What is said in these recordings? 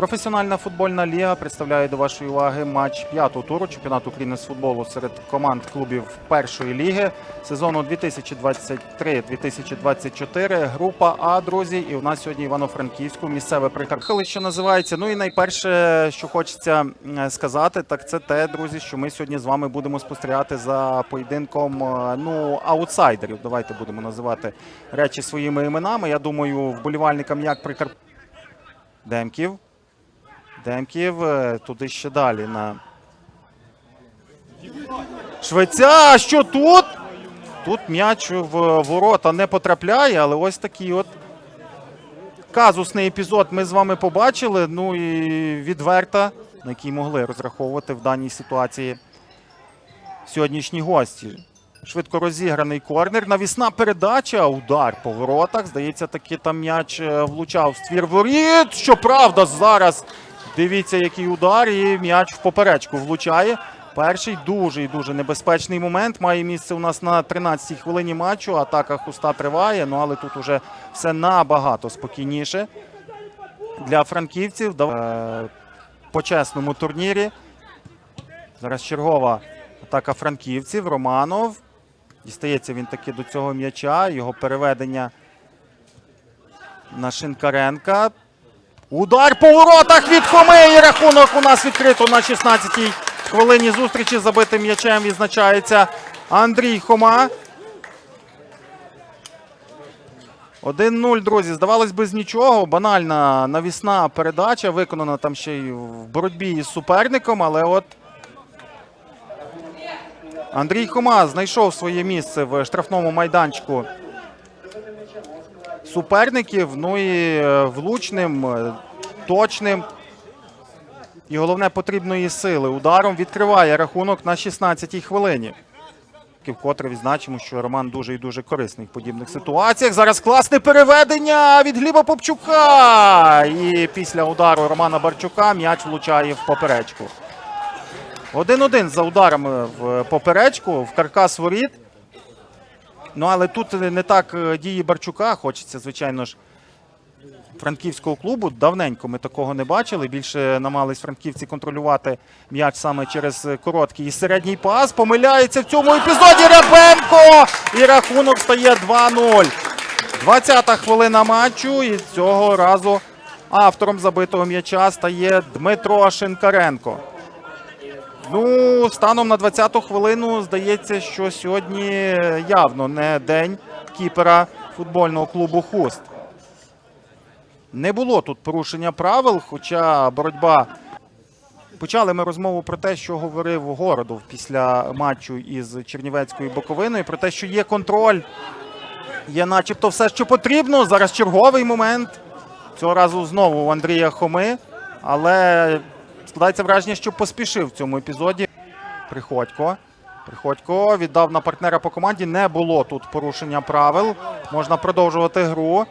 Професіональна футбольна ліга представляє до вашої уваги матч п'ятого туру чемпіонату України з футболу серед команд клубів першої ліги сезону 2023-2024. Група А, друзі, і у нас сьогодні Івано-Франківську місцеве прикаркали, що називається. Ну і найперше, що хочеться сказати, так це те, друзі, що ми сьогодні з вами будемо спостерігати за поєдинком е, ну аутсайдерів. Давайте будемо називати речі своїми іменами. Я думаю, вболівальникам як прикар... Демків. Демків е, туди ще далі на Швеця. Що тут? Тут м'яч в ворота не потрапляє, але ось такий от казусний епізод ми з вами побачили. Ну і відверта, на який могли розраховувати в даній ситуації сьогоднішні гості. Швидко розіграний корнер. Навісна передача, удар по воротах. Здається, таки там м'яч е, влучав в ствір воріт. Щоправда, зараз дивіться, який удар, і м'яч в поперечку влучає. Перший дуже і дуже небезпечний момент. Має місце у нас на 13-й хвилині матчу. Атака хуста триває. Ну але тут уже все набагато спокійніше для франківців. Е, По чесному турнірі. Зараз чергова атака франківців. Романов. Дістається він таки до цього м'яча. Його переведення на Шинкаренка. Удар по воротах від Хоми. Рахунок у нас відкрито на 16-й хвилині зустрічі. Забитим м'ячем відзначається Андрій Хома. 1-0, друзі. Здавалось би, з нічого. Банальна навісна передача, виконана там ще й в боротьбі із суперником, але от Андрій Хома знайшов своє місце в штрафному майданчику суперників. Ну і е, влучним, е, точним. І головне потрібної сили. Ударом відкриває рахунок на 16-й хвилині. Вкотре відзначимо, що Роман дуже і дуже корисний в подібних ситуаціях. Зараз класне переведення від Гліба Попчука. І після удару Романа Барчука м'яч влучає в поперечку. 1-1 за ударами в поперечку, в каркас воріт. Ну, але тут не так е, дії Барчука. Хочеться, звичайно ж, франківського клубу. Давненько ми такого не бачили. Більше намагались франківці контролювати м'яч саме через короткий і середній пас. Помиляється в цьому епізоді Рябенко! І рахунок стає 2-0. 20-та хвилина матчу. І цього разу автором забитого м'яча стає Дмитро Шинкаренко. Ну, станом на 20-ту хвилину здається, що сьогодні явно не день кіпера футбольного клубу Хуст. Не було тут порушення правил, хоча боротьба. Почали ми розмову про те, що говорив Городов після матчу із Чернівецькою Боковиною, про те, що є контроль, є начебто все, що потрібно. Зараз черговий момент. Цього разу знову у Андрія Хоми, але складається враження, що поспішив в цьому епізоді. Приходько. Приходько віддав на партнера по команді. Не було тут порушення правил. Можна продовжувати гру.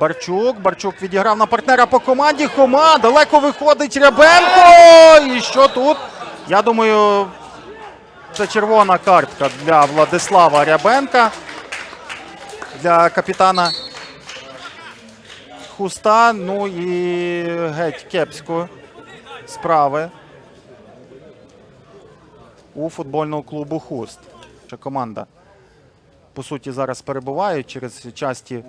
Барчук. Барчук відіграв на партнера по команді. Хома. Далеко виходить Рябенко. І що тут? Я думаю, це червона картка для Владислава Рябенка. Для капітана Хуста. Ну і геть кепсько справи у футбольного клубу Хуст. Що команда, по суті, зараз перебуває через часті.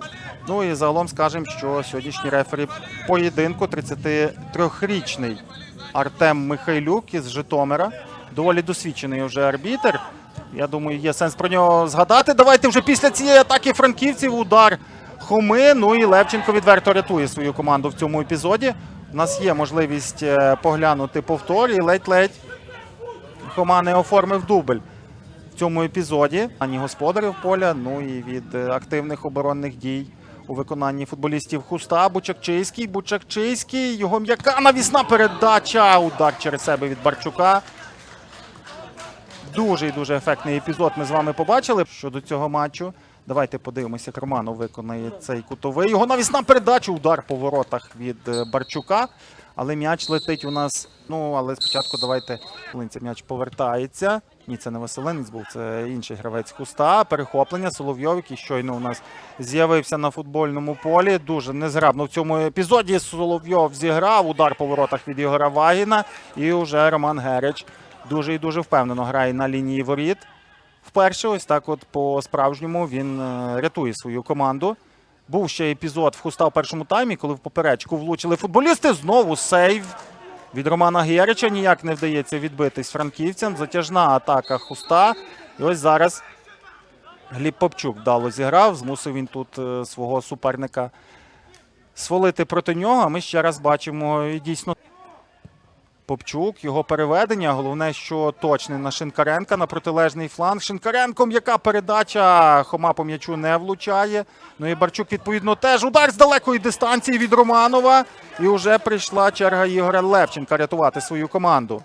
Ну і загалом скажемо, що сьогоднішній рефері поєдинку 33-річний Артем Михайлюк із Житомира. Доволі досвідчений вже арбітер. Я думаю, є сенс про нього згадати. Давайте вже після цієї атаки франківців удар Хоми. Ну і Левченко відверто рятує свою команду в цьому епізоді. У нас є можливість е, поглянути повтор і ледь-ледь Хома не оформив дубль в цьому епізоді. Ані господарів поля, ну і від е, активних оборонних дій у виконанні футболістів Хуста. Бучакчийський, Бучакчийський, його м'яка навісна передача. Удар через себе від Барчука. Дуже і дуже ефектний епізод ми з вами побачили щодо цього матчу. Давайте подивимося, як Романов виконає цей кутовий. Його навісна передача, удар по воротах від е, Барчука. Але м'яч летить у нас. Ну, але спочатку давайте. Линця м'яч повертається. Ні, це не Василинець був, це інший гравець хуста. Перехоплення. Соловйов, який щойно у нас з'явився на футбольному полі. Дуже незграбно в цьому епізоді. Соловйов зіграв. Удар по воротах від Ігора Вагіна. І вже Роман Герич дуже і дуже впевнено грає на лінії воріт. Вперше, ось так, от по-справжньому, він е, рятує свою команду. Був ще епізод в хуста в першому таймі, коли в поперечку влучили футболісти. Знову сейв від Романа Герича. Ніяк не вдається відбитись франківцям. Затяжна атака хуста. І ось зараз Гліб Попчук вдало зіграв. Змусив він тут е, свого суперника свалити проти нього. А ми ще раз бачимо дійсно. Попчук, його переведення. Головне, що точне на Шинкаренка на протилежний фланг. Шинкаренко м'яка передача. Хома по м'ячу не влучає. Ну і Барчук, відповідно, теж удар з далекої дистанції від Романова. І вже прийшла черга Ігоря Левченка рятувати свою команду.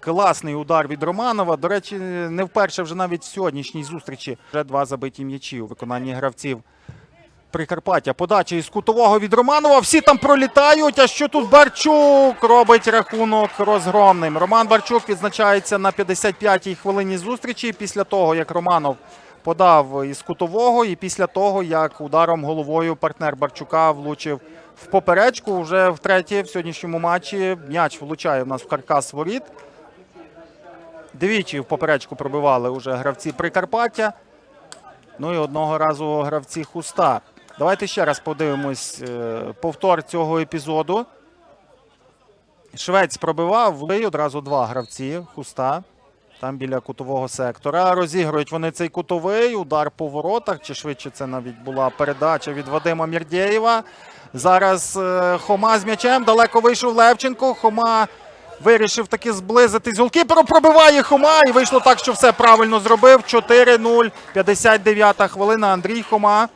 Класний удар від Романова. До речі, не вперше вже навіть в сьогоднішній зустрічі. Вже два забиті м'ячі у виконанні гравців. Прикарпаття. Подача із кутового від Романова. Всі там пролітають. А що тут Барчук робить рахунок розгромним? Роман Барчук відзначається на 55-й хвилині зустрічі після того, як Романов подав із кутового, і після того, як ударом головою партнер Барчука влучив в поперечку. Вже втретє в сьогоднішньому матчі м'яч влучає в нас в каркас воріт. Двічі в поперечку пробивали уже гравці Прикарпаття. Ну і одного разу гравці хуста. Давайте ще раз подивимось е, повтор цього епізоду. Швець пробивав і одразу два гравці хуста. Там біля кутового сектора. Розігрують вони цей кутовий. Удар по воротах. Чи швидше це навіть була передача від Вадима Мірдєєва. Зараз е, Хома з м'ячем. Далеко вийшов Левченко. Хома вирішив таки зблизитись. Голкіперу пробиває Хома. І вийшло так, що все правильно зробив. 4-0. 59-та хвилина. Андрій Хома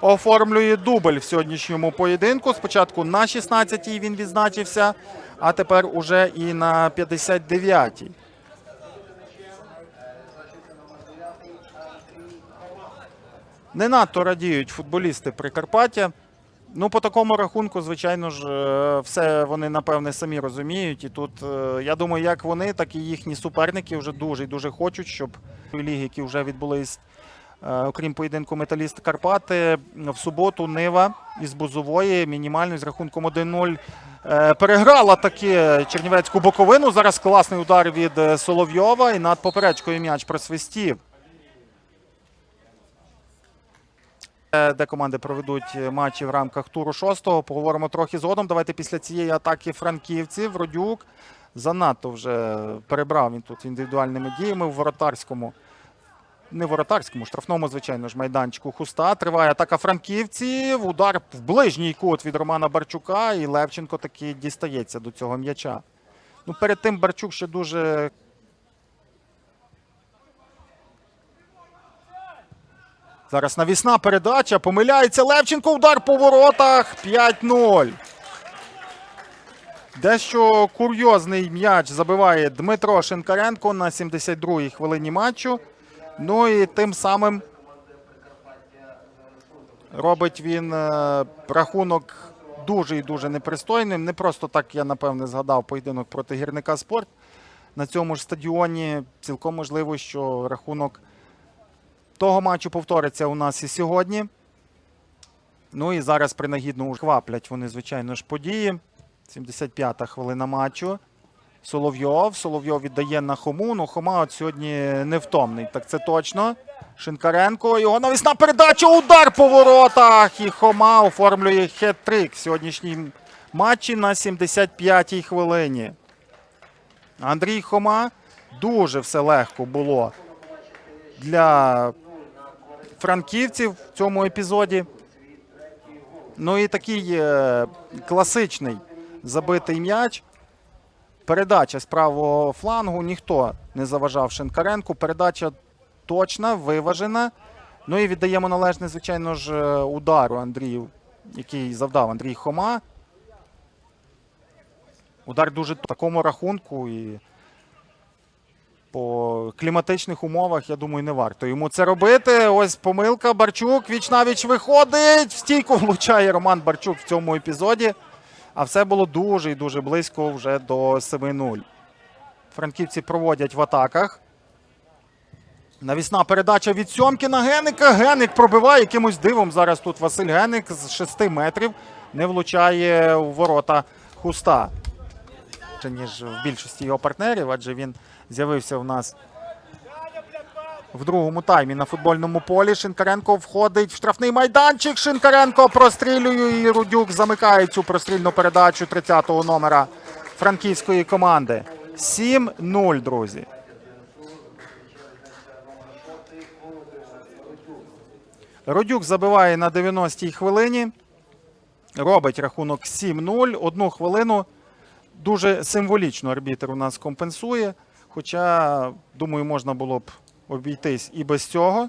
оформлює дубль в сьогоднішньому поєдинку. Спочатку на 16-й він відзначився, а тепер уже і на 59-й. Не надто радіють футболісти Прикарпаття. Ну, по такому рахунку, звичайно ж, е, все вони напевне самі розуміють. І тут е, я думаю, як вони, так і їхні суперники вже дуже і дуже хочуть, щоб ліги, які вже відбулись, окрім поєдинку Металіст Карпати, в суботу Нива із Бузової мінімально з рахунком 1-0 е, переграла таки Чернівецьку боковину. Зараз класний удар від е, Соловйова і над поперечкою м'яч просвистів. Е, де команди проведуть е, матчі в рамках туру шостого. Поговоримо трохи згодом. Давайте після цієї атаки франківців. Родюк занадто вже перебрав він тут індивідуальними діями в воротарському. Не воротарському, штрафному, звичайно ж, майданчику Хуста. Триває атака франківців. Удар в ближній кут від Романа Барчука. І Левченко таки дістається до цього м'яча. Ну, перед тим Барчук ще дуже Зараз навісна передача. Помиляється Левченко. Удар по воротах. 5-0. Дещо курйозний м'яч забиває Дмитро Шинкаренко на 72-й хвилині матчу. Ну і тим самим робить він е, рахунок дуже і дуже непристойним. Не просто так я напевне згадав поєдинок проти гірника спорт. На цьому ж стадіоні цілком можливо, що рахунок того матчу повториться у нас і сьогодні. Ну і зараз принагідно хваплять вони, звичайно ж, події. 75-та хвилина матчу. Соловйов. Соловйов віддає на Хому. Ну, Хома от сьогодні невтомний. Так це точно. Шинкаренко. Його навісна передача. Удар по воротах. І Хома оформлює хет-трик в сьогоднішній матчі на 75-й хвилині. Андрій Хома. Дуже все легко було для франківців в цьому епізоді. Ну і такий е, класичний забитий м'яч. Передача з правого флангу. Ніхто не заважав Шинкаренку. Передача точна, виважена. Ну і віддаємо належне, звичайно ж, е, удару Андрію, який завдав Андрій Хома. Удар дуже в такому рахунку і по кліматичних умовах, я думаю, не варто йому це робити. Ось помилка. Барчук віч навіч виходить. В стійку влучає Роман Барчук в цьому епізоді. А все було дуже і дуже близько вже до 7-0. Франківці проводять в атаках. Навісна передача від Сьомки на Геника. Геник пробиває якимось дивом. Зараз тут Василь Геник з 6 метрів не влучає у ворота хуста. Ніж в більшості його партнерів, адже він з'явився в нас в другому таймі на футбольному полі. Шинкаренко входить в штрафний майданчик. Шинкаренко прострілює і Рудюк замикає цю прострільну передачу 30-го номера франківської команди. 7-0, друзі. Родюк забиває на 90-й хвилині. Робить рахунок 7-0. Одну хвилину дуже символічно арбітр у нас компенсує. Хоча, думаю, можна було б обійтись і без цього.